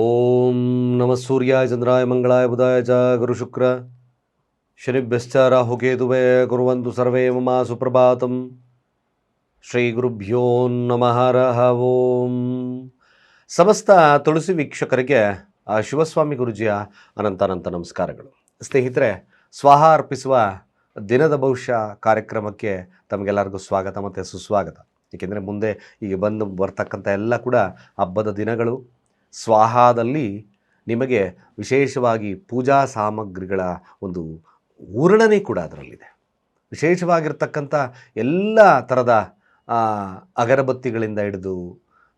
ಓಂ ನಮ ಸೂರ್ಯಾಯ ಚಂದ್ರಾಯ ಮಂಗಳಾಯ ಬುಧಾಯ ಚ ಗುರು ಶುಕ್ರ. ಶನಿಭ್ಯಶ್ಚ ರಾಹುಕೇತುವೆ ಕುರುವಂತು ಸರ್ವೇ ಮಮ ಸುಪ್ರಭಾತಂ. ಶ್ರೀ ಗುರುಭ್ಯೋ ನಮಃ ಓಂ. ಸಮಸ್ತ ತುಳಸಿ ವೀಕ್ಷಕರಿಗೆ, ಆ ಶಿವಸ್ವಾಮಿ ಗುರುಜಿಯ ಅನಂತ ಅನಂತ ನಮಸ್ಕಾರಗಳು. ಸ್ನೇಹಿತರೆ, ಸ್ವಾಹ ಅರ್ಪಿಸುವ ದಿನದ ಬಹುಶಃ ಕಾರ್ಯಕ್ರಮಕ್ಕೆ ತಮಗೆಲ್ಲರಿಗೂ ಸ್ವಾಗತ ಮತ್ತು ಸುಸ್ವಾಗತ. ಏಕೆಂದರೆ ಮುಂದೆ ಈಗ ಬಂದು ಬರ್ತಕ್ಕಂಥ ಎಲ್ಲ ಕೂಡ ಹಬ್ಬದ ದಿನಗಳು ಸ್ವಾಹಾದಲ್ಲಿ ನಿಮಗೆ ವಿಶೇಷವಾಗಿ ಪೂಜಾ ಸಾಮಗ್ರಿಗಳ ಒಂದು ವರ್ಣನೆ ಕೂಡ ಅದರಲ್ಲಿದೆ. ವಿಶೇಷವಾಗಿರ್ತಕ್ಕಂಥ ಎಲ್ಲ ಥರದ ಅಗರಬತ್ತಿಗಳಿಂದ ಹಿಡಿದು,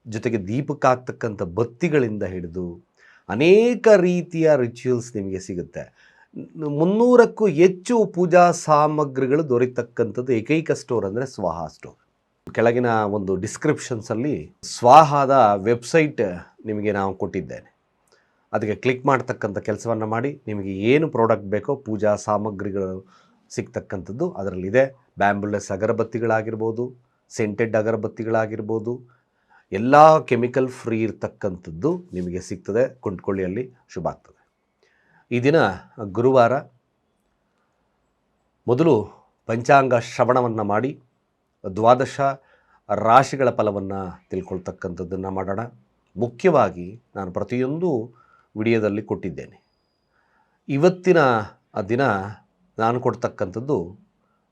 ಜೊತೆಗೆ ದೀಪಕ್ಕಾಗ್ತಕ್ಕಂಥ ಬತ್ತಿಗಳಿಂದ ಹಿಡಿದು ಅನೇಕ ರೀತಿಯ ರಿಚುವಲ್ಸ್ ನಿಮಗೆ ಸಿಗುತ್ತೆ. ಮುನ್ನೂರಕ್ಕೂ ಹೆಚ್ಚು ಪೂಜಾ ಸಾಮಗ್ರಿಗಳು ದೊರೆತಕ್ಕಂಥದ್ದು ಏಕೈಕ ಸ್ಟೋರ್ ಅಂದರೆ ಸ್ವಾಹ ಸ್ಟೋರ್. ಕೆಳಗಿನ ಒಂದು ಡಿಸ್ಕ್ರಿಪ್ಷನ್ಸಲ್ಲಿ ಸ್ವಾಹಾದ ವೆಬ್ಸೈಟ್ ನಿಮಗೆ ನಾವು ಕೊಟ್ಟಿದ್ದೇನೆ. ಅದಕ್ಕೆ ಕ್ಲಿಕ್ ಮಾಡ್ತಕ್ಕಂಥ ಕೆಲಸವನ್ನು ಮಾಡಿ, ನಿಮಗೆ ಏನು ಪ್ರಾಡಕ್ಟ್ ಬೇಕೋ ಪೂಜಾ ಸಾಮಗ್ರಿಗಳು ಸಿಗ್ತಕ್ಕಂಥದ್ದು ಅದರಲ್ಲಿದೆ. ಬ್ಯಾಂಬುಲೆಸ್ ಅಗರಬತ್ತಿಗಳಾಗಿರ್ಬೋದು ಸೆಂಟೆಡ್ ಅಗರಬತ್ತಿಗಳಾಗಿರ್ಬೋದು, ಎಲ್ಲ ಕೆಮಿಕಲ್ ಫ್ರೀ ಇರ್ತಕ್ಕಂಥದ್ದು ನಿಮಗೆ ಸಿಗ್ತದೆ. ಕೊಂಡ್ಕೊಳ್ಳಿ ಅಲ್ಲಿ ಶುಭ ಆಗ್ತದೆ. ಈ ದಿನ ಗುರುವಾರ ಮೊದಲು ಪಂಚಾಂಗ ಶ್ರವಣವನ್ನು ಮಾಡಿ, ದ್ವಾದಶ ರಾಶಿಗಳ ಫಲವನ್ನು ತಿಳ್ಕೊಳ್ತಕ್ಕಂಥದ್ದನ್ನು ಮಾಡೋಣ. ಮುಖ್ಯವಾಗಿ ನಾನು ಪ್ರತಿಯೊಂದು ವಿಡಿಯೋದಲ್ಲಿ ಕೊಟ್ಟಿದ್ದೇನೆ. ಇವತ್ತಿನ ದಿನ ನಾನು ಕೊಡ್ತಕ್ಕಂಥದ್ದು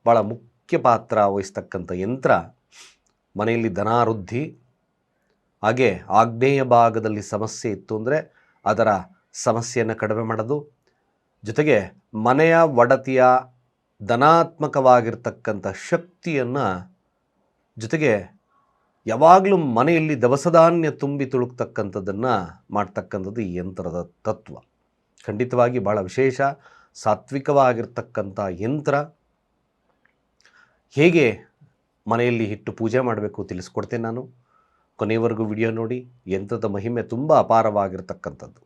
ಭಾಳ ಮುಖ್ಯ ಪಾತ್ರ ವಹಿಸ್ತಕ್ಕಂಥ ಯಂತ್ರ ಮನೆಯಲ್ಲಿ ಧನಾವೃದ್ಧಿ, ಹಾಗೆ ಆಗ್ನೇಯ ಭಾಗದಲ್ಲಿ ಸಮಸ್ಯೆ ಇತ್ತು ಅಂದರೆ ಅದರ ಸಮಸ್ಯೆಯನ್ನು ಕಡಿಮೆ ಮಾಡೋದು. ಜೊತೆಗೆ ಮನೆಯ ಒಡತಿಯ ಧನಾತ್ಮಕವಾಗಿರ್ತಕ್ಕಂಥ ಶಕ್ತಿಯನ್ನು ಜೊತೆಗೆ ಯಾವಾಗಲೂ ಮನೆಯಲ್ಲಿ ದವಸಧಾನ್ಯ ತುಂಬಿ ತುಳುಕ್ತಕ್ಕಂಥದ್ದನ್ನು ಮಾಡ್ತಕ್ಕಂಥದ್ದು ಈ ಯಂತ್ರದ ತತ್ವ. ಖಂಡಿತವಾಗಿ ಭಾಳ ವಿಶೇಷ, ಸಾತ್ವಿಕವಾಗಿರ್ತಕ್ಕಂಥ ಯಂತ್ರ. ಹೇಗೆ ಮನೆಯಲ್ಲಿ ಹಿಟ್ಟು ಪೂಜೆ ಮಾಡಬೇಕು ತಿಳಿಸ್ಕೊಡ್ತೇನೆ ನಾನು. ಕೊನೆಯವರೆಗೂ ವಿಡಿಯೋ ನೋಡಿ, ಯಂತ್ರದ ಮಹಿಮೆ ತುಂಬ ಅಪಾರವಾಗಿರ್ತಕ್ಕಂಥದ್ದು.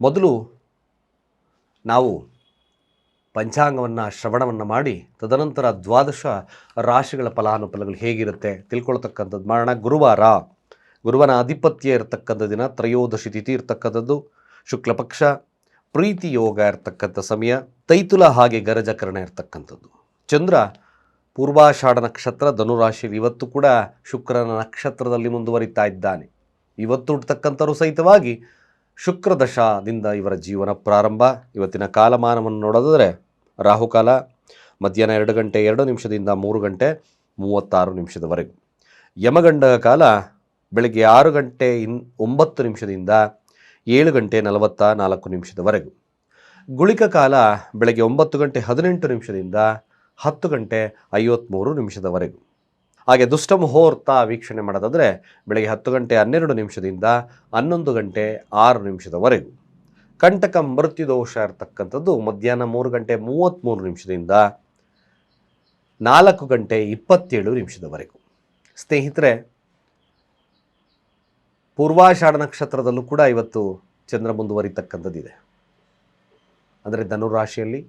ಮೊದಲು ನಾವು ಪಂಚಾಂಗವನ್ನು, ಶ್ರವಣವನ್ನು ಮಾಡಿ, ತದನಂತರ ದ್ವಾದಶ ರಾಶಿಗಳ ಫಲಾನುಫಲಗಳು ಹೇಗಿರುತ್ತೆ ತಿಳ್ಕೊಳ್ತಕ್ಕಂಥದ್ದು ಮಾಡೋಣ. ಗುರುವಾರ, ಗುರುವನ ಆಧಿಪತ್ಯ ಇರತಕ್ಕಂಥ ದಿನ, ತ್ರಯೋದಶಿ ತಿಥಿ ಇರ್ತಕ್ಕಂಥದ್ದು, ಶುಕ್ಲಪಕ್ಷ, ಪ್ರೀತಿ ಯೋಗ ಇರ್ತಕ್ಕಂಥ ಸಮಯ, ತೈತುಲ ಹಾಗೆ ಗರಜಕರಣ ಇರ್ತಕ್ಕಂಥದ್ದು. ಚಂದ್ರ, ಪೂರ್ವಾಷಾಢ ನಕ್ಷತ್ರ ಧನುರಾಶಿಯಲ್ಲಿ ಇವತ್ತು ಕೂಡ ಶುಕ್ರನ ನಕ್ಷತ್ರದಲ್ಲಿ ಮುಂದುವರಿತಾ ಇದ್ದಾನೆ. ಇವತ್ತು ಹುಟ್ಟತಕ್ಕಂಥವರು ಸಹಿತವಾಗಿ ಶುಕ್ರ ದಶದಿಂದ ಇವರ ಜೀವನ ಪ್ರಾರಂಭ. ಇವತ್ತಿನ ಕಾಲಮಾನವನ್ನು ನೋಡೋದಾದರೆ ರಾಹುಕಾಲ ಮಧ್ಯಾಹ್ನ ಎರಡು ಗಂಟೆ ಎರಡು ನಿಮಿಷದಿಂದ ಮೂರು ಗಂಟೆ ಮೂವತ್ತಾರು ನಿಮಿಷದವರೆಗೂ. ಯಮಗಂಡ ಕಾಲ ಬೆಳಗ್ಗೆ ಆರು ಗಂಟೆ ಇನ್ ಒಂಬತ್ತು ನಿಮಿಷದಿಂದ ಏಳು ಗಂಟೆ ನಲವತ್ತ ನಾಲ್ಕು ನಿಮಿಷದವರೆಗೂ. ಗುಳಿಕ ಕಾಲ ಬೆಳಗ್ಗೆ ಒಂಬತ್ತು ಗಂಟೆ ಹದಿನೆಂಟು ನಿಮಿಷದಿಂದ ಹತ್ತು ಗಂಟೆ ಐವತ್ತ್ಮೂರು ನಿಮಿಷದವರೆಗೂ. ಹಾಗೆ ದುಷ್ಟ ಮುಹೂರ್ತ ವೀಕ್ಷಣೆ ಮಾಡೋದಾದರೆ ಬೆಳಗ್ಗೆ ಹತ್ತು ಗಂಟೆ ಹನ್ನೆರಡು ನಿಮಿಷದಿಂದ ಹನ್ನೊಂದು ಗಂಟೆ ಆರು ನಿಮಿಷದವರೆಗೂ. ಕಂಟಕ ಮೃತ್ಯುದೋಷ ಇರತಕ್ಕಂಥದ್ದು ಮಧ್ಯಾಹ್ನ ಮೂರು ಗಂಟೆ ಮೂವತ್ತ್ಮೂರು ನಿಮಿಷದಿಂದ ನಾಲ್ಕು ಗಂಟೆ ಇಪ್ಪತ್ತೇಳು ನಿಮಿಷದವರೆಗೂ. ಸ್ನೇಹಿತರೆ, ಪೂರ್ವಾಷಾಢ ನಕ್ಷತ್ರದಲ್ಲೂ ಕೂಡ ಇವತ್ತು ಚಂದ್ರ ಮುಂದುವರಿತಕ್ಕಂಥದ್ದಿದೆ. ಅಂದರೆ ಧನುರಾಶಿಯಲ್ಲಿ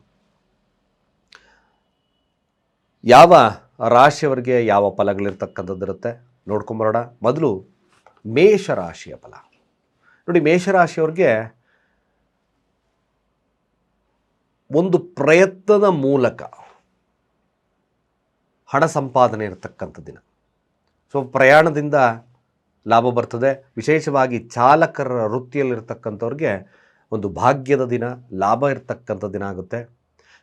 ಯಾವ ರಾಶಿಯವರಿಗೆ ಯಾವ ಫಲಗಳಿರ್ತಕ್ಕಂಥದ್ದಿರುತ್ತೆ? ನೋಡ್ಕೊಂಬರೋಣ ಮೊದಲು ಮೇಷರಾಶಿಯ ಫಲ. ನೋಡಿ, ಮೇಷರಾಶಿಯವ್ರಿಗೆ ಒಂದು ಪ್ರಯತ್ನದ ಮೂಲಕ ಹಣ ಸಂಪಾದನೆ ಇರತಕ್ಕಂಥ ದಿನ ಸೊ, ಪ್ರಯಾಣದಿಂದ ಲಾಭ ಬರ್ತದೆ. ವಿಶೇಷವಾಗಿ ಚಾಲಕರ ವೃತ್ತಿಯಲ್ಲಿರ್ತಕ್ಕಂಥವ್ರಿಗೆ ಒಂದು ಭಾಗ್ಯದ ದಿನ, ಲಾಭ ಇರತಕ್ಕಂಥ ದಿನ ಆಗುತ್ತೆ.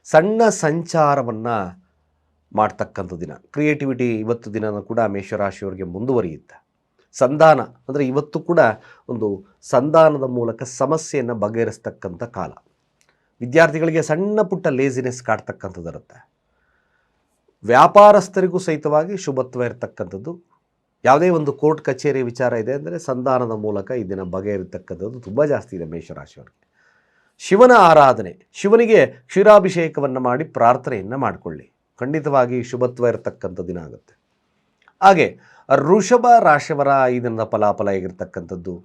ಸಣ್ಣ ಸಂಚಾರವನ್ನು ಮಾಡ್ತಕ್ಕಂಥ ದಿನ. ಕ್ರಿಯೇಟಿವಿಟಿ ಇವತ್ತು ದಿನನೂ ಕೂಡ ಮೇಷರಾಶಿಯವರಿಗೆ ಮುಂದುವರಿಯುತ್ತೆ. ಸಂಧಾನ ಅಂದರೆ ಇವತ್ತು ಕೂಡ ಒಂದು ಸಂಧಾನದ ಮೂಲಕ ಸಮಸ್ಯೆಯನ್ನು ಬಗೆಹರಿಸ್ತಕ್ಕಂಥ ಕಾಲ. ವಿದ್ಯಾರ್ಥಿಗಳಿಗೆ ಸಣ್ಣ ಪುಟ್ಟ ಲೇಸಿನೆಸ್ ಕಾಡ್ತಕ್ಕಂಥದ್ದಿರುತ್ತೆ ವ್ಯಾಪಾರಸ್ಥರಿಗೂ ಸಹಿತವಾಗಿ ಶುಭತ್ವ ಇರತಕ್ಕಂಥದ್ದು. ಯಾವುದೇ ಒಂದು ಕೋರ್ಟ್ ಕಚೇರಿ ವಿಚಾರ ಇದೆ ಅಂದರೆ ಸಂಧಾನದ ಮೂಲಕ ಈ ದಿನ ಬಗೆಹರಿತಕ್ಕಂಥದ್ದು ತುಂಬ ಜಾಸ್ತಿ ಇದೆ ಮೇಷರಾಶಿಯವರಿಗೆ. ಶಿವನ ಆರಾಧನೆ, ಶಿವನಿಗೆ ಕ್ಷೀರಾಭಿಷೇಕವನ್ನು ಮಾಡಿ ಪ್ರಾರ್ಥನೆಯನ್ನು ಮಾಡಿಕೊಳ್ಳಿ. ಖಂಡಿತವಾಗಿ ಶುಭತ್ವ ಇರತಕ್ಕಂಥ ದಿನ ಆಗುತ್ತೆ. ಹಾಗೆ ಋಷಭ ರಾಶಿಯವರ ಈ ದಿನದ ಫಲಾಫಲ ಹೇಗಿರ್ತಕ್ಕಂಥದ್ದು?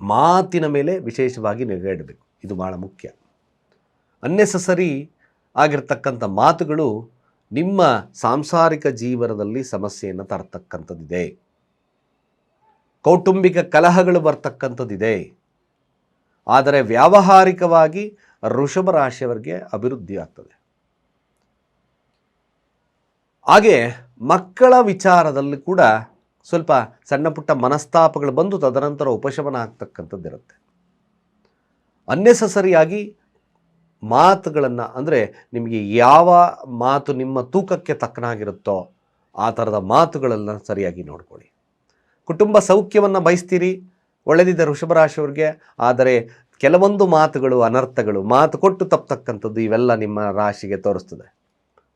ಮಾತಿನ ಮೇಲೆ ವಿಶೇಷವಾಗಿ ನಿಗಾ ಇಡಬೇಕು. ಇದು ಭಾಳ ಮುಖ್ಯ. ಅನ್ನೆಸಸರಿ ಆಗಿರ್ತಕ್ಕಂಥ ಮಾತುಗಳು ನಿಮ್ಮ ಸಾಂಸಾರಿಕ ಜೀವನದಲ್ಲಿ ಸಮಸ್ಯೆಯನ್ನು ತರತಕ್ಕಂಥದ್ದಿದೆ. ಕೌಟುಂಬಿಕ ಕಲಹಗಳು ಬರ್ತಕ್ಕಂಥದ್ದಿದೆ. ಆದರೆ ವ್ಯಾವಹಾರಿಕವಾಗಿ ಋಷಭ ರಾಶಿಯವರಿಗೆ ಅಭಿವೃದ್ಧಿ ಆಗ್ತದೆ. ಹಾಗೆ ಮಕ್ಕಳ ವಿಚಾರದಲ್ಲಿ ಕೂಡ ಸ್ವಲ್ಪ ಸಣ್ಣ ಪುಟ್ಟ ಮನಸ್ತಾಪಗಳು ಬಂದು ತದನಂತರ ಉಪಶಮನ ಆಗ್ತಕ್ಕಂಥದ್ದಿರುತ್ತೆ ಅನ್ನೆಸಸರಿಯಾಗಿ ಮಾತುಗಳನ್ನು, ಅಂದರೆ ನಿಮಗೆ ಯಾವ ಮಾತು ನಿಮ್ಮ ತೂಕಕ್ಕೆ ತಕ್ಕನಾಗಿರುತ್ತೋ ಆ ಥರದ ಮಾತುಗಳನ್ನು ಸರಿಯಾಗಿ ನೋಡ್ಕೊಳ್ಳಿ. ಕುಟುಂಬ ಸೌಖ್ಯವನ್ನು ಬಯಸ್ತೀರಿ, ಒಳ್ಳೆದಿದ್ದ ವೃಷಭರಾಶಿಯವ್ರಿಗೆ ಆದರೆ ಕೆಲವೊಂದು ಮಾತುಗಳು ಅನರ್ಥಗಳು, ಮಾತು ಕೊಟ್ಟು ತಪ್ಪತಕ್ಕಂಥದ್ದು ಇವೆಲ್ಲ ನಿಮ್ಮ ರಾಶಿಗೆ ತೋರಿಸ್ತದೆ.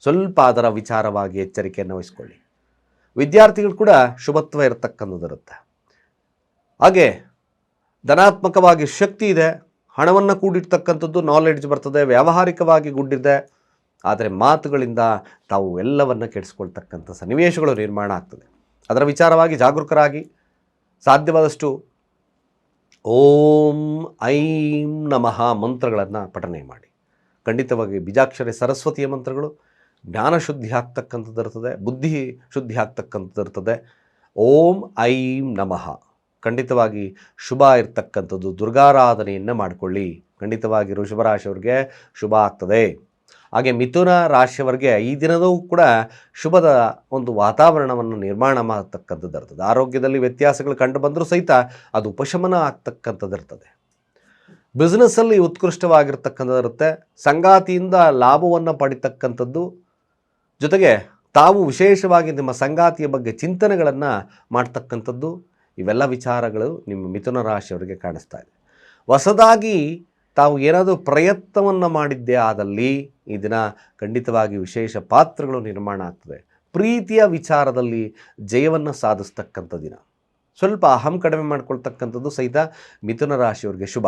ಸ್ವಲ್ಪ ಅದರ ವಿಚಾರವಾಗಿ ಎಚ್ಚರಿಕೆಯನ್ನು ವಹಿಸ್ಕೊಳ್ಳಿ. ವಿದ್ಯಾರ್ಥಿಗಳು ಕೂಡ ಶುಭತ್ವ ಇರತಕ್ಕಂಥದ್ದಿರುತ್ತೆ. ಹಾಗೆ ಧನಾತ್ಮಕವಾಗಿ ಶಕ್ತಿ ಇದೆ, ಹಣವನ್ನು ಕೂಡಿರ್ತಕ್ಕಂಥದ್ದು ನಾಲೆಡ್ಜ್ ಬರ್ತದೆ, ವ್ಯಾವಹಾರಿಕವಾಗಿ ಗುಡ್ಡಿದೆ ಆದರೆ ಮಾತುಗಳಿಂದ ತಾವು ಎಲ್ಲವನ್ನು ಕೆಡಿಸ್ಕೊಳ್ತಕ್ಕಂಥ ಸನ್ನಿವೇಶಗಳು ನಿರ್ಮಾಣ ಆಗ್ತದೆ. ಅದರ ವಿಚಾರವಾಗಿ ಜಾಗರೂಕರಾಗಿ ಸಾಧ್ಯವಾದಷ್ಟು ಓಂ ಐಂ ನಮಃ ಮಂತ್ರಗಳನ್ನು ಪಠನೆ ಮಾಡಿ. ಖಂಡಿತವಾಗಿ ಬಿಜಾಕ್ಷರಿ ಸರಸ್ವತಿಯ ಮಂತ್ರಗಳು ಜ್ಞಾನ ಶುದ್ಧಿ ಆಗ್ತಕ್ಕಂಥದ್ದು ಇರ್ತದೆ ಬುದ್ಧಿ ಶುದ್ಧಿ ಆಗ್ತಕ್ಕಂಥದ್ದು ಇರ್ತದೆ. ಓಂ ಐಂ ನಮಃ. ಖಂಡಿತವಾಗಿ ಶುಭ ಇರ್ತಕ್ಕಂಥದ್ದು, ದುರ್ಗಾರಾಧನೆಯನ್ನು ಮಾಡಿಕೊಳ್ಳಿ. ಖಂಡಿತವಾಗಿ ವೃಷಭರಾಶಿಯವ್ರಿಗೆ ಶುಭ ಆಗ್ತದೆ. ಹಾಗೆ ಮಿಥುನ ರಾಶಿಯವರಿಗೆ ಈ ದಿನದೂ ಕೂಡ ಶುಭದ ಒಂದು ವಾತಾವರಣವನ್ನು ನಿರ್ಮಾಣ ಮಾಡತಕ್ಕಂಥದ್ದು ಇರ್ತದೆ. ಆರೋಗ್ಯದಲ್ಲಿ ವ್ಯತ್ಯಾಸಗಳು ಕಂಡು ಬಂದರೂ ಸಹಿತ ಅದು ಉಪಶಮನ ಆಗ್ತಕ್ಕಂಥದ್ದು ಇರ್ತದೆ. ಬಿಸ್ನೆಸ್ಸಲ್ಲಿ ಉತ್ಕೃಷ್ಟವಾಗಿರ್ತಕ್ಕಂಥದ್ದು ಇರುತ್ತೆ. ಸಂಗಾತಿಯಿಂದ ಲಾಭವನ್ನು ಪಡಿತಕ್ಕಂಥದ್ದು ಜೊತೆಗೆ ತಾವು ವಿಶೇಷವಾಗಿ ನಿಮ್ಮ ಸಂಗಾತಿಯ ಬಗ್ಗೆ ಚಿಂತನೆಗಳನ್ನು ಮಾಡ್ತಕ್ಕಂಥದ್ದು, ಇವೆಲ್ಲ ವಿಚಾರಗಳು ನಿಮ್ಮ ಮಿಥುನ ರಾಶಿಯವರಿಗೆ ಕಾಣಿಸ್ತಾ ಇದೆ. ಹೊಸದಾಗಿ ತಾವು ಏನಾದರೂ ಪ್ರಯತ್ನವನ್ನು ಮಾಡಿದ್ದೇ ಆದಲ್ಲಿ ಈ ದಿನ ಖಂಡಿತವಾಗಿ ವಿಶೇಷ ಪಾತ್ರಗಳು ನಿರ್ಮಾಣ ಆಗ್ತದೆ. ಪ್ರೀತಿಯ ವಿಚಾರದಲ್ಲಿ ಜಯವನ್ನು ಸಾಧಿಸ್ತಕ್ಕಂಥ ದಿನ. ಸ್ವಲ್ಪ ಅಹಂ ಕಡಿಮೆ ಮಾಡಿಕೊಳ್ತಕ್ಕಂಥದ್ದು ಸಹಿತ ಮಿಥುನ ರಾಶಿಯವರಿಗೆ ಶುಭ.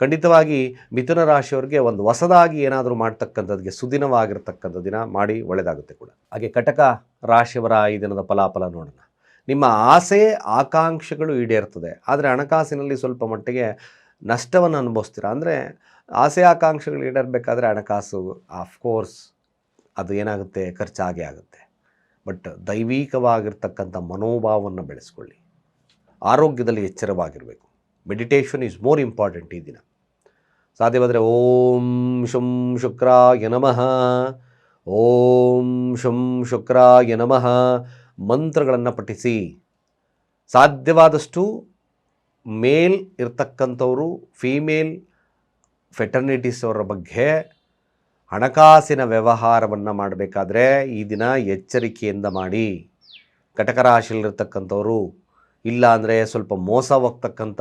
ಖಂಡಿತವಾಗಿ ಮಿಥುನ ರಾಶಿಯವರಿಗೆ ಒಂದು ಹೊಸದಾಗಿ ಏನಾದರೂ ಮಾಡ್ತಕ್ಕಂಥದ್ದಿಗೆ ಸುದಿನವಾಗಿರ್ತಕ್ಕಂಥ ದಿನ ಮಾಡಿ ಒಳ್ಳೆಯದಾಗುತ್ತೆ ಕೂಡ. ಹಾಗೆ ಕಟಕ ರಾಶಿಯವರ ಈ ದಿನದ ಫಲಾಫಲ ನೋಡೋಣ. ನಿಮ್ಮ ಆಸೆ, ಆಕಾಂಕ್ಷೆಗಳು ಈಡೇರ್ತದೆ. ಆದರೆ ಹಣಕಾಸಿನಲ್ಲಿ ಸ್ವಲ್ಪ ಮಟ್ಟಿಗೆ ನಷ್ಟವನ್ನು ಅನುಭವಿಸ್ತೀರಾ? ಅಂದರೆ ಆಸೆ, ಆಕಾಂಕ್ಷೆಗಳು ಈಡೇರಬೇಕಾದ್ರೆ ಹಣಕಾಸು ಆಫ್ಕೋರ್ಸ್ ಅದು ಏನಾಗುತ್ತೆ? ಖರ್ಚಾಗೇ ಆಗುತ್ತೆ. ಬಟ್ ದೈವಿಕವಾಗಿರ್ತಕ್ಕಂಥ ಮನೋಭಾವವನ್ನು ಬೆಳೆಸ್ಕೊಳ್ಳಿ. ಆರೋಗ್ಯದಲ್ಲಿ ಎಚ್ಚರವಾಗಿರಬೇಕು. ಮೆಡಿಟೇಷನ್ ಈಸ್ ಮೋರ್ ಇಂಪಾರ್ಟೆಂಟ್ ಈ ದಿನ. ಸಾಧ್ಯವಾದರೆ ಓಂ ಶುಂ ಶುಕ್ರಾಯ ನಮಃ. ಓಂ ಶುಂ ಶುಕ್ರಾಯ ನಮಃ. ಮಂತ್ರಗಳನ್ನು ಪಠಿಸಿ. ಸಾಧ್ಯವಾದಷ್ಟು ಮೇಲ್ ಇರ್ತಕ್ಕಂಥವರು, ಫೀಮೇಲ್ ಫೆಟರ್ನಿಟೀಸ್ ಅವರ ಬಗ್ಗೆ ಹಣಕಾಸಿನ ವ್ಯವಹಾರವನ್ನು ಮಾಡಬೇಕಾದ್ರೆ ಈ ದಿನ ಎಚ್ಚರಿಕೆಯಿಂದ ಮಾಡಿ. ಘಟಕ ರಾಶಿಯಲ್ಲಿರ್ತಕ್ಕಂಥವರು ಇಲ್ಲ ಅಂದರೆ ಸ್ವಲ್ಪ ಮೋಸ ಹೋಗ್ತಕ್ಕಂಥ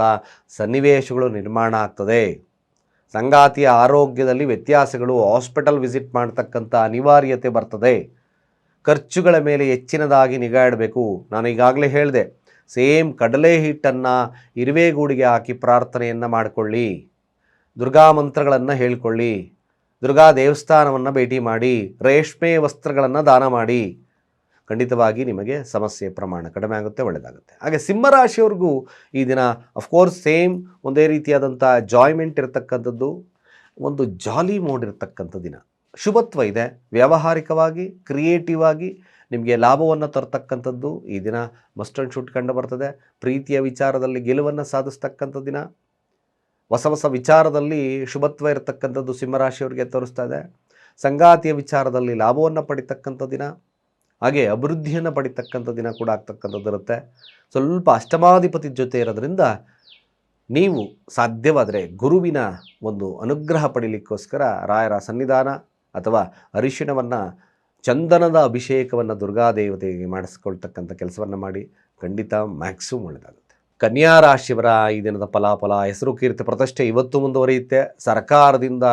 ಸನ್ನಿವೇಶಗಳು ನಿರ್ಮಾಣ ಆಗ್ತದೆ. ಸಂಗಾತಿಯ ಆರೋಗ್ಯದಲ್ಲಿ ವ್ಯತ್ಯಾಸಗಳು, ಹಾಸ್ಪಿಟಲ್ ವಿಸಿಟ್ ಮಾಡ್ತಕ್ಕಂಥ ಅನಿವಾರ್ಯತೆ ಬರ್ತದೆ. ಖರ್ಚುಗಳ ಮೇಲೆ ಹೆಚ್ಚಿನದಾಗಿ ನಿಗಾ ಇಡಬೇಕು. ನಾನು ಈಗಾಗಲೇ ಹೇಳಿದೆ, ಸೇಮ್ ಕಡಲೆ ಹಿಟ್ಟನ್ನು ಇರುವೆಗೂಡಿಗೆ ಹಾಕಿ ಪ್ರಾರ್ಥನೆಯನ್ನು ಮಾಡಿಕೊಳ್ಳಿ. ದುರ್ಗಾ ಮಂತ್ರಗಳನ್ನು ಹೇಳ್ಕೊಳ್ಳಿ. ದುರ್ಗಾ ದೇವಸ್ಥಾನವನ್ನು ಭೇಟಿ ಮಾಡಿ, ರೇಷ್ಮೆ ವಸ್ತ್ರಗಳನ್ನು ದಾನ ಮಾಡಿ. ಖಂಡಿತವಾಗಿ ನಿಮಗೆ ಸಮಸ್ಯೆ ಪ್ರಮಾಣ ಕಡಿಮೆ ಆಗುತ್ತೆ ಒಳ್ಳೆಯದಾಗುತ್ತೆ ಹಾಗೆ ಸಿಂಹರಾಶಿಯವ್ರಿಗೂ ಈ ದಿನ ಅಫ್ಕೋರ್ಸ್ ಸೇಮ್ ಒಂದೇ ರೀತಿಯಾದಂಥ ಜಾಯ್ಮೆಂಟ್ ಇರತಕ್ಕಂಥದ್ದು, ಒಂದು ಜಾಲಿ ಮೋಡ್ ಇರತಕ್ಕಂಥ ದಿನ. ಶುಭತ್ವ ಇದೆ, ವ್ಯಾವಹಾರಿಕವಾಗಿ ಕ್ರಿಯೇಟಿವ್ ಆಗಿ ನಿಮಗೆ ಲಾಭವನ್ನು ತರ್ತಕ್ಕಂಥದ್ದು ಈ ದಿನ ಮಸ್ಟ್ ಆ್ಯಂಡ್ ಶೂಟ್ ಕಂಡು ಬರ್ತದೆ. ಪ್ರೀತಿಯ ವಿಚಾರದಲ್ಲಿ ಗೆಲುವನ್ನು ಸಾಧಿಸ್ತಕ್ಕಂಥ ದಿನ. ಹೊಸ ಹೊಸ ವಿಚಾರದಲ್ಲಿ ಶುಭತ್ವ ಇರತಕ್ಕಂಥದ್ದು ಸಿಂಹರಾಶಿಯವರಿಗೆ ತೋರಿಸ್ತಾ ಇದೆ. ಸಂಗಾತಿಯ ವಿಚಾರದಲ್ಲಿ ಲಾಭವನ್ನು ಪಡಿತಕ್ಕಂಥ ದಿನ. ಹಾಗೆ ಅಭಿವೃದ್ಧಿಯನ್ನು ಪಡಿತಕ್ಕಂಥ ದಿನ ಕೂಡ ಆಗ್ತಕ್ಕಂಥದ್ದು ಇರುತ್ತೆ. ಸ್ವಲ್ಪ ಅಷ್ಟಮಾಧಿಪತಿ ಜೊತೆ ಇರೋದ್ರಿಂದ ನೀವು ಸಾಧ್ಯವಾದರೆ ಗುರುವಿನ ಒಂದು ಅನುಗ್ರಹ ಪಡೀಲಿಕ್ಕೋಸ್ಕರ ರಾಯರ ಸನ್ನಿಧಾನ ಅಥವಾ ಅರಿಶಿಣವನ್ನು ಚಂದನದ ಅಭಿಷೇಕವನ್ನು ದುರ್ಗಾದೇವತೆಗೆ ಮಾಡಿಸ್ಕೊಳ್ತಕ್ಕಂಥ ಕೆಲಸವನ್ನು ಮಾಡಿ ಖಂಡಿತ ಮ್ಯಾಕ್ಸಿಮಮ್ ಒಳ್ಳೆಯದಾಗುತ್ತೆ ಕನ್ಯಾ ರಾಶಿಯವರ ಈ ದಿನದ ಫಲಾಫಲ, ಹೆಸರು ಕೀರ್ತಿ, ಪ್ರತಿಷ್ಠೆ ಇವತ್ತು ಮುಂದುವರಿಯುತ್ತೆ. ಸರ್ಕಾರದಿಂದ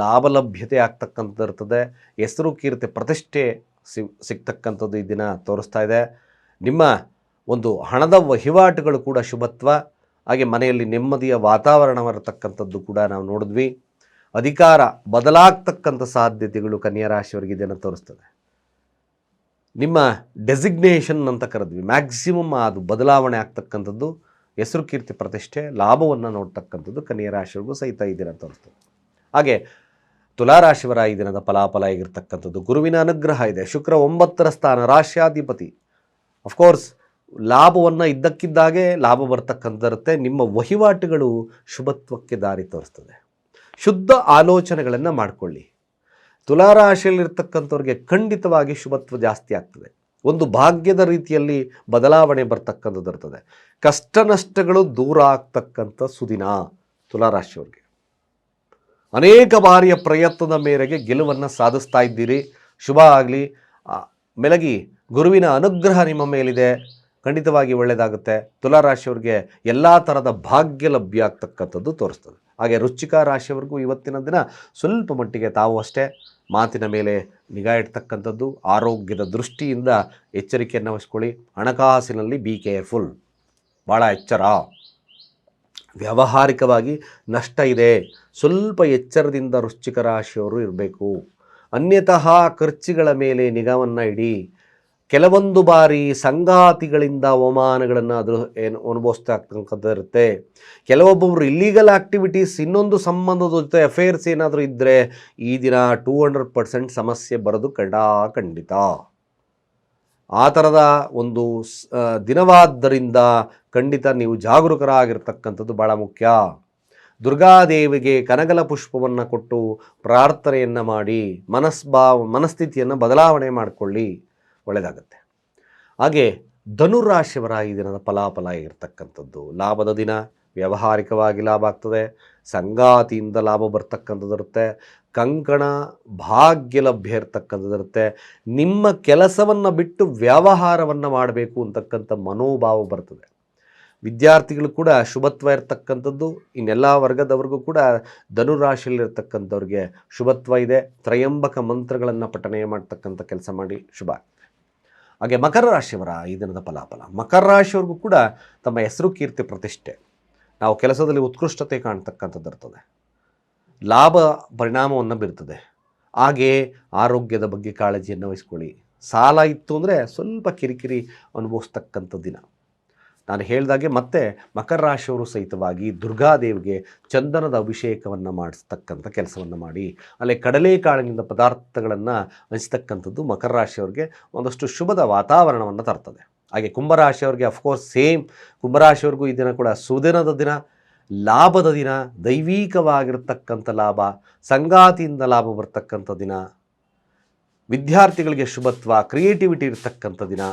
ಲಾಭ ಲಭ್ಯತೆ ಆಗ್ತಕ್ಕಂಥದ್ದು ಇರ್ತದೆ. ಹೆಸರು ಕೀರ್ತಿ, ಪ್ರತಿಷ್ಠೆ ಸಿ ಸಿಗ್ತಕ್ಕಂಥದ್ದು ಈ ದಿನ ತೋರಿಸ್ತಾ ಇದೆ. ನಿಮ್ಮ ಒಂದು ಹಣದ ವಹಿವಾಟುಗಳು ಕೂಡ ಶುಭತ್ವ, ಹಾಗೆ ಮನೆಯಲ್ಲಿ ನೆಮ್ಮದಿಯ ವಾತಾವರಣವಿರತಕ್ಕಂಥದ್ದು ಕೂಡ ನಾವು ನೋಡಿದ್ವಿ. ಅಧಿಕಾರ ಬದಲಾಗ್ತಕ್ಕಂಥ ಸಾಧ್ಯತೆಗಳು ಕನ್ಯಾ ರಾಶಿಯವರಿಗೆ ಇದನ್ನು ತೋರಿಸ್ತದೆ. ನಿಮ್ಮ ಡೆಸಿಗ್ನೇಷನ್ ಅಂತ ಕರೆದ್ವಿ. ಮ್ಯಾಕ್ಸಿಮಮ್ ಅದು ಬದಲಾವಣೆ ಆಗ್ತಕ್ಕಂಥದ್ದು, ಹೆಸರು ಕೀರ್ತಿ ಪ್ರತಿಷ್ಠೆ, ಲಾಭವನ್ನು ನೋಡ್ತಕ್ಕಂಥದ್ದು ಕನ್ಯಾ ರಾಶಿಯವರಿಗೂ ಸಹಿತ ಈ ದಿನ ತೋರಿಸ್ತದೆ. ಹಾಗೆ ತುಲಾರಾಶಿವರ ಈ ದಿನದ ಫಲಾಫಲ ಆಗಿರ್ತಕ್ಕಂಥದ್ದು ಗುರುವಿನ ಅನುಗ್ರಹ ಇದೆ. ಶುಕ್ರ ಒಂಬತ್ತರ ಸ್ಥಾನ, ರಾಶ್ಯಾಧಿಪತಿ. ಅಫ್ಕೋರ್ಸ್ ಲಾಭವನ್ನು ಇದ್ದಕ್ಕಿದ್ದಾಗೆ ಲಾಭ ಬರ್ತಕ್ಕಂಥರುತ್ತೆ ನಿಮ್ಮ ವಹಿವಾಟುಗಳು ಶುಭತ್ವಕ್ಕೆ ದಾರಿ ತೋರಿಸ್ತದೆ. ಶುದ್ಧ ಆಲೋಚನೆಗಳನ್ನು ಮಾಡಿಕೊಳ್ಳಿ. ತುಲಾರಾಶಿಯಲ್ಲಿರ್ತಕ್ಕಂಥವ್ರಿಗೆ ಖಂಡಿತವಾಗಿ ಶುಭತ್ವ ಜಾಸ್ತಿ ಆಗ್ತದೆ. ಒಂದು ಭಾಗ್ಯದ ರೀತಿಯಲ್ಲಿ ಬದಲಾವಣೆ ಬರ್ತಕ್ಕಂಥದ್ದು ಇರ್ತದೆ. ಕಷ್ಟ ನಷ್ಟಗಳು ದೂರ ಆಗ್ತಕ್ಕಂಥ ಸುದಿನ ತುಲಾರಾಶಿಯವ್ರಿಗೆ. ಅನೇಕ ಬಾರಿಯ ಪ್ರಯತ್ನದ ಮೇರೆಗೆ ಗೆಲುವನ್ನು ಸಾಧಿಸ್ತಾ ಇದ್ದೀರಿ. ಶುಭ ಆಗಲಿ. ಮೆಲಗಿ ಗುರುವಿನ ಅನುಗ್ರಹ ನಿಮ್ಮ ಮೇಲಿದೆ. ಖಂಡಿತವಾಗಿ ಒಳ್ಳೆಯದಾಗುತ್ತೆ. ತುಲಾರಾಶಿಯವ್ರಿಗೆ ಎಲ್ಲ ಥರದ ಭಾಗ್ಯ ಲಭ್ಯ ಆಗ್ತಕ್ಕಂಥದ್ದು ತೋರಿಸ್ತದೆ. ಹಾಗೆ ರುಚಿಕ ರಾಶಿಯವರೆಗೂ ಇವತ್ತಿನ ದಿನ ಸ್ವಲ್ಪ ಮಟ್ಟಿಗೆ ತಾವು ಅಷ್ಟೇ ಮಾತಿನ ಮೇಲೆ ನಿಗಾ ಇಡ್ತಕ್ಕಂಥದ್ದು. ಆರೋಗ್ಯದ ದೃಷ್ಟಿಯಿಂದ ಎಚ್ಚರಿಕೆಯನ್ನು ವಹಿಸ್ಕೊಳ್ಳಿ. ಹಣಕಾಸಿನಲ್ಲಿ ಬಿ ಕೇರ್ಫುಲ್ ಭಾಳ ಎಚ್ಚರ. ವ್ಯಾವಹಾರಿಕವಾಗಿ ನಷ್ಟ ಇದೆ. ಸ್ವಲ್ಪ ಎಚ್ಚರದಿಂದ ವೃಶ್ಚಿಕ ರಾಶಿಯವರು ಇರಬೇಕು. ಅನ್ಯತಃ ಖರ್ಚುಗಳ ಮೇಲೆ ನಿಗಾವನ್ನು ಇಡಿ. ಕೆಲವೊಂದು ಬಾರಿ ಸಂಗಾತಿಗಳಿಂದ ಅವಮಾನಗಳನ್ನು ಅದು ಏನು ಅನುಭವಿಸ್ತಕ್ಕಂಥದ್ದು ಇರುತ್ತೆ. ಕೆಲವೊಬ್ಬೊಬ್ರು ಇಲ್ಲೀಗಲ್ ಆ್ಯಕ್ಟಿವಿಟೀಸ್ ಇನ್ನೊಂದು ಸಂಬಂಧದ ಜೊತೆ ಅಫೇರ್ಸ್ ಏನಾದರೂ ಇದ್ದರೆ ಈ ದಿನ ಟೂ ಹಂಡ್ರೆಡ್ ಪರ್ಸೆಂಟ್ ಸಮಸ್ಯೆ ಬರೋದು ಖಂಡಾ ಖಂಡಿತ. ಆ ಥರದ ಒಂದು ದಿನವಾದ್ದರಿಂದ ಖಂಡಿತ ನೀವು ಜಾಗರೂಕರಾಗಿರ್ತಕ್ಕಂಥದ್ದು ಭಾಳ ಮುಖ್ಯ. ದುರ್ಗಾದೇವಿಗೆ ಕನಗಲ ಪುಷ್ಪವನ್ನು ಕೊಟ್ಟು ಪ್ರಾರ್ಥನೆಯನ್ನು ಮಾಡಿ, ಮನಸ್ಭಾವ, ಮನಸ್ಥಿತಿಯನ್ನು ಬದಲಾವಣೆ ಮಾಡಿಕೊಳ್ಳಿ. ಒಳ್ಳೆಯದಾಗುತ್ತೆ ಹಾಗೆ ಧನುರಾಶಿಯವರ ಈ ದಿನದ ಫಲಾಫಲ ಇರತಕ್ಕಂಥದ್ದು ಲಾಭದ ದಿನ ವ್ಯಾವಹಾರಿಕವಾಗಿ ಲಾಭ ಆಗ್ತದೆ. ಸಂಗಾತಿಯಿಂದ ಲಾಭ ಬರ್ತಕ್ಕಂಥದ್ದು ಇರುತ್ತೆ ಕಂಕಣ ಭಾಗ್ಯ ಲಭ್ಯ ಇರ್ತಕ್ಕಂಥದ್ದು ಇರುತ್ತೆ ನಿಮ್ಮ ಕೆಲಸವನ್ನು ಬಿಟ್ಟು ವ್ಯವಹಾರವನ್ನು ಮಾಡಬೇಕು ಅಂತಕ್ಕಂಥ ಮನೋಭಾವ ಬರ್ತದೆ. ವಿದ್ಯಾರ್ಥಿಗಳು ಕೂಡ ಶುಭತ್ವ ಇರ್ತಕ್ಕಂಥದ್ದು, ಇನ್ನೆಲ್ಲ ವರ್ಗದವ್ರಿಗೂ ಕೂಡ ಧನುರಾಶಿಯಲ್ಲಿರ್ತಕ್ಕಂಥವ್ರಿಗೆ ಶುಭತ್ವ ಇದೆ. ತ್ರಯಂಬಕ ಮಂತ್ರಗಳನ್ನು ಪಠನೆ ಮಾಡ್ತಕ್ಕಂಥ ಕೆಲಸ ಮಾಡಿ, ಶುಭ. ಹಾಗೆ ಮಕರ ರಾಶಿಯವರ ಈ ದಿನದ ಫಲಾಫಲ. ಮಕರ ರಾಶಿಯವ್ರಿಗೂ ಕೂಡ ತಮ್ಮ ಹೆಸರು ಕೀರ್ತಿ ಪ್ರತಿಷ್ಠೆ. ನಾವು ಕೆಲಸದಲ್ಲಿ ಉತ್ಕೃಷ್ಟತೆ ಕಾಣ್ತಕ್ಕಂಥದ್ದು ಇರ್ತದೆ ಲಾಭ ಪರಿಣಾಮವನ್ನು ಬೀರ್ತದೆ. ಹಾಗೆ ಆರೋಗ್ಯದ ಬಗ್ಗೆ ಕಾಳಜಿಯನ್ನು ವಹಿಸ್ಕೊಳ್ಳಿ. ಸಾಲ ಇತ್ತು ಅಂದರೆ ಸ್ವಲ್ಪ ಕಿರಿಕಿರಿ ಅನುಭವಿಸ್ತಕ್ಕಂಥ ದಿನ. ನಾನು ಹೇಳಿದಾಗೆ ಮತ್ತೆ ಮಕರ ರಾಶಿಯವರು ಸಹಿತವಾಗಿ ದುರ್ಗಾದೇವಿಗೆ ಚಂದನದ ಅಭಿಷೇಕವನ್ನು ಮಾಡಿಸ್ತಕ್ಕಂಥ ಕೆಲಸವನ್ನು ಮಾಡಿ, ಅಲ್ಲೇ ಕಡಲೆಕಾಳಿನಿಂದ ಪದಾರ್ಥಗಳನ್ನು ಹಂಚ್ತಕ್ಕಂಥದ್ದು ಮಕರ ರಾಶಿಯವರಿಗೆ ಒಂದಷ್ಟು ಶುಭದ ವಾತಾವರಣವನ್ನು ತರ್ತದೆ. ಹಾಗೆ ಕುಂಭರಾಶಿಯವರಿಗೆ ಅಫ್ಕೋರ್ಸ್ ಸೇಮ್ ಕುಂಭರಾಶಿಯವ್ರಿಗೂ ಈ ದಿನ ಕೂಡ ಸುದಿನದ ದಿನ. ಲಾಭದ ದಿನ, ದೈವಿಕವಾಗಿರ್ತಕ್ಕಂಥ ಲಾಭ, ಸಂಗಾತಿಯಿಂದ ಲಾಭ ಬರ್ತಕ್ಕಂಥ ದಿನ, ವಿದ್ಯಾರ್ಥಿಗಳಿಗೆ ಶುಭತ್ವ, ಕ್ರಿಯೇಟಿವಿಟಿ ಇರ್ತಕ್ಕಂಥ ದಿನ,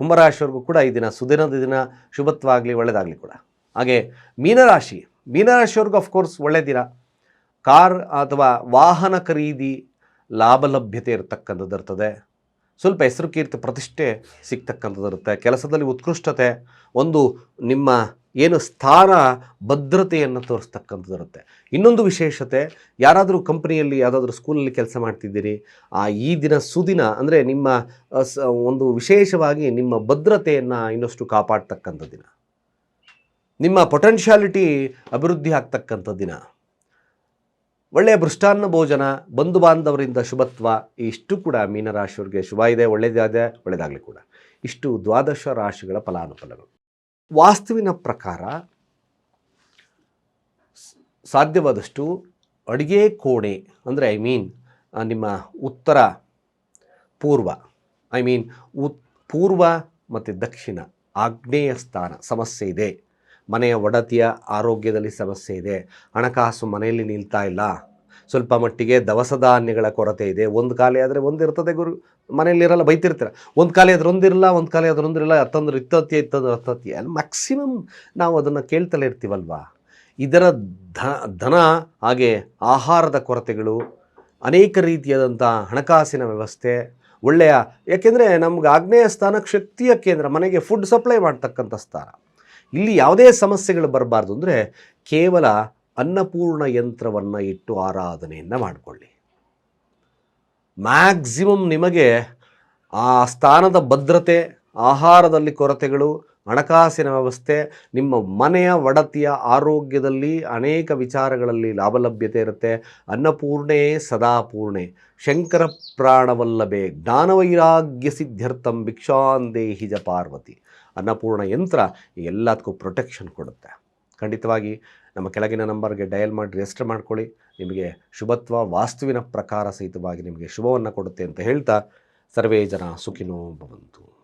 ಕುಂಭರಾಶಿಯವ್ರಿಗೂ ಕೂಡ ಈ ದಿನ ಸುದಿನದ ದಿನ ಶುಭತ್ವ ಆಗಲಿ ಒಳ್ಳೆಯದಾಗಲಿ ಕೂಡ. ಹಾಗೆ ಮೀನರಾಶಿ, ಮೀನರಾಶಿಯವ್ರಿಗೂ ಅಫ್ಕೋರ್ಸ್ ಒಳ್ಳೆಯ ದಿನ. ಕಾರ್ ಅಥವಾ ವಾಹನ ಖರೀದಿ ಲಾಭ ಲಭ್ಯತೆ ಇರತಕ್ಕಂಥದ್ದು ಇರ್ತದೆ. ಸ್ವಲ್ಪ ಹೆಸರು ಕೀರ್ತಿ, ಪ್ರತಿಷ್ಠೆ ಸಿಗ್ತಕ್ಕಂಥದ್ದು ಇರುತ್ತೆ. ಕೆಲಸದಲ್ಲಿ ಉತ್ಕೃಷ್ಟತೆ, ಒಂದು ನಿಮ್ಮ ಏನು ಸ್ಥಾನ ಭದ್ರತೆಯನ್ನು ತೋರಿಸ್ತಕ್ಕಂಥದ್ದಿರುತ್ತೆ. ಇನ್ನೊಂದು ವಿಶೇಷತೆ, ಯಾರಾದರೂ ಕಂಪ್ನಿಯಲ್ಲಿ ಯಾವುದಾದ್ರೂ ಸ್ಕೂಲಲ್ಲಿ ಕೆಲಸ ಮಾಡ್ತಿದ್ದೀರಿ, ಆ ಈ ದಿನ ಸುದಿನ ಅಂದರೆ ನಿಮ್ಮ ಒಂದು ವಿಶೇಷವಾಗಿ ನಿಮ್ಮ ಭದ್ರತೆಯನ್ನು ಇನ್ನಷ್ಟು ಕಾಪಾಡ್ತಕ್ಕಂಥ ದಿನ. ನಿಮ್ಮ ಪೊಟೆನ್ಷಿಯಾಲಿಟಿ ಅಭಿವೃದ್ಧಿ ಆಗ್ತಕ್ಕಂಥ ದಿನ. ಒಳ್ಳೆಯ ಭೃಷ್ಟಾನ್ನ ಭೋಜನ, ಬಂಧು ಬಾಂಧವರಿಂದ ಶುಭತ್ವ, ಇಷ್ಟು ಕೂಡ ಮೀನರಾಶಿಯವರಿಗೆ ಶುಭ ಇದೆ ಒಳ್ಳೆಯದಾದ ಒಳ್ಳೆಯದಾಗಲಿ ಕೂಡ. ಇಷ್ಟು ದ್ವಾದಶ ರಾಶಿಗಳ ಫಲಾನುಫಲಗಳು. ವಾಸ್ತುವಿನ ಪ್ರಕಾರ ಸಾಧ್ಯವಾದಷ್ಟು ಅಡಿಗೆ ಕೋಣೆ, ಅಂದರೆ ಐ ಮೀನ್ ನಿಮ್ಮ ಉತ್ತರ ಪೂರ್ವ ಐ ಮೀನ್ ಉತ್, ಪೂರ್ವ ಮತ್ತು ದಕ್ಷಿಣ ಆಗ್ನೇಯ ಸ್ಥಾನ ಸಮಸ್ಯೆ ಇದೆ. ಮನೆಯ ಒಡತಿಯ ಆರೋಗ್ಯದಲ್ಲಿ ಸಮಸ್ಯೆ ಇದೆ. ಹಣಕಾಸು ಮನೆಯಲ್ಲಿ ನಿಲ್ತಾ ಇಲ್ಲ. ಸ್ವಲ್ಪ ಮಟ್ಟಿಗೆ ದವಸ ಧಾನ್ಯಗಳ ಕೊರತೆ ಇದೆ. ಒಂದು ಖಾಲಿ ಆದರೆ ಒಂದು ಇರ್ತದೆ ಗುರು. ಮನೆಯಲ್ಲಿರಲ್ಲ ಬೈತಿರ್ತೀರ. ಒಂದು ಆದರೆ ಒಂದಿರಲ್ಲ ಒಂದು ಆದರೆ ಒಂದಿರಲ್ಲ ಹತ್ತಂದ್ರೆ ಇತ್ತತ್ಯ ಇತ್ತಂದ್ರೆ ಅತ್ತತ್ಯ ಅಲ್ಲಿ ಮ್ಯಾಕ್ಸಿಮಮ್ ನಾವು ಅದನ್ನು ಕೇಳ್ತಲೇ ಇರ್ತೀವಲ್ವಾ? ಇದರ ಧ, ಧನ, ಹಾಗೆ ಆಹಾರದ ಕೊರತೆಗಳು, ಅನೇಕ ರೀತಿಯಾದಂಥ ಹಣಕಾಸಿನ ವ್ಯವಸ್ಥೆ ಒಳ್ಳೆಯ, ಯಾಕೆಂದರೆ ನಮ್ಗೆ ಆಗ್ನೇಯ ಸ್ಥಾನ ಶಕ್ತಿಯ ಕೇಂದ್ರ, ಮನೆಗೆ ಫುಡ್ ಸಪ್ಲೈ ಮಾಡ್ತಕ್ಕಂಥ ಸ್ಥಾನ. ಇಲ್ಲಿ ಯಾವುದೇ ಸಮಸ್ಯೆಗಳು ಬರಬಾರ್ದು ಅಂದರೆ ಕೇವಲ ಅನ್ನಪೂರ್ಣ ಯಂತ್ರವನ್ನು ಇಟ್ಟು ಆರಾಧನೆಯನ್ನು ಮಾಡಿಕೊಳ್ಳಿ. ಮ್ಯಾಕ್ಸಿಮಮ್ ನಿಮಗೆ ಆ ಸ್ಥಾನದ ಭದ್ರತೆ, ಆಹಾರದಲ್ಲಿ ಕೊರತೆಗಳು, ಹಣಕಾಸಿನ ವ್ಯವಸ್ಥೆ, ನಿಮ್ಮ ಮನೆಯ ಒಡತಿಯ ಆರೋಗ್ಯದಲ್ಲಿ ಅನೇಕ ವಿಚಾರಗಳಲ್ಲಿ ಲಾಭಲಭ್ಯತೆ ಇರುತ್ತೆ. ಅನ್ನಪೂರ್ಣೆ ಸದಾಪೂರ್ಣೆ ಶಂಕರ ಪ್ರಾಣವಲ್ಲಭೆ, ಜ್ಞಾನವೈರಾಗ್ಯ ಸಿದ್ಧರ್ಥಂ ಜ ಪಾರ್ವತಿ. ಅನ್ನಪೂರ್ಣ ಯಂತ್ರ ಎಲ್ಲದಕ್ಕೂ ಪ್ರೊಟೆಕ್ಷನ್ ಕೊಡುತ್ತೆ. ಖಂಡಿತವಾಗಿ ನಮ್ಮ ಕೆಳಗಿನ ನಂಬರ್ಗೆ ಡಯಲ್ ಮಾಡಿ ರಿಜಿಸ್ಟರ್ ಮಾಡ್ಕೊಳ್ಳಿ. ನಿಮಗೆ ಶುಭತ್ವ ವಾಸ್ತುವಿನ ಪ್ರಕಾರ ಸಹಿತವಾಗಿ ನಿಮಗೆ ಶುಭವನ್ನು ಕೊಡುತ್ತೆ ಅಂತ ಹೇಳ್ತಾ ಸರ್ವೇ ಜನ ಸುಖಿನೋ ಭವಂತು.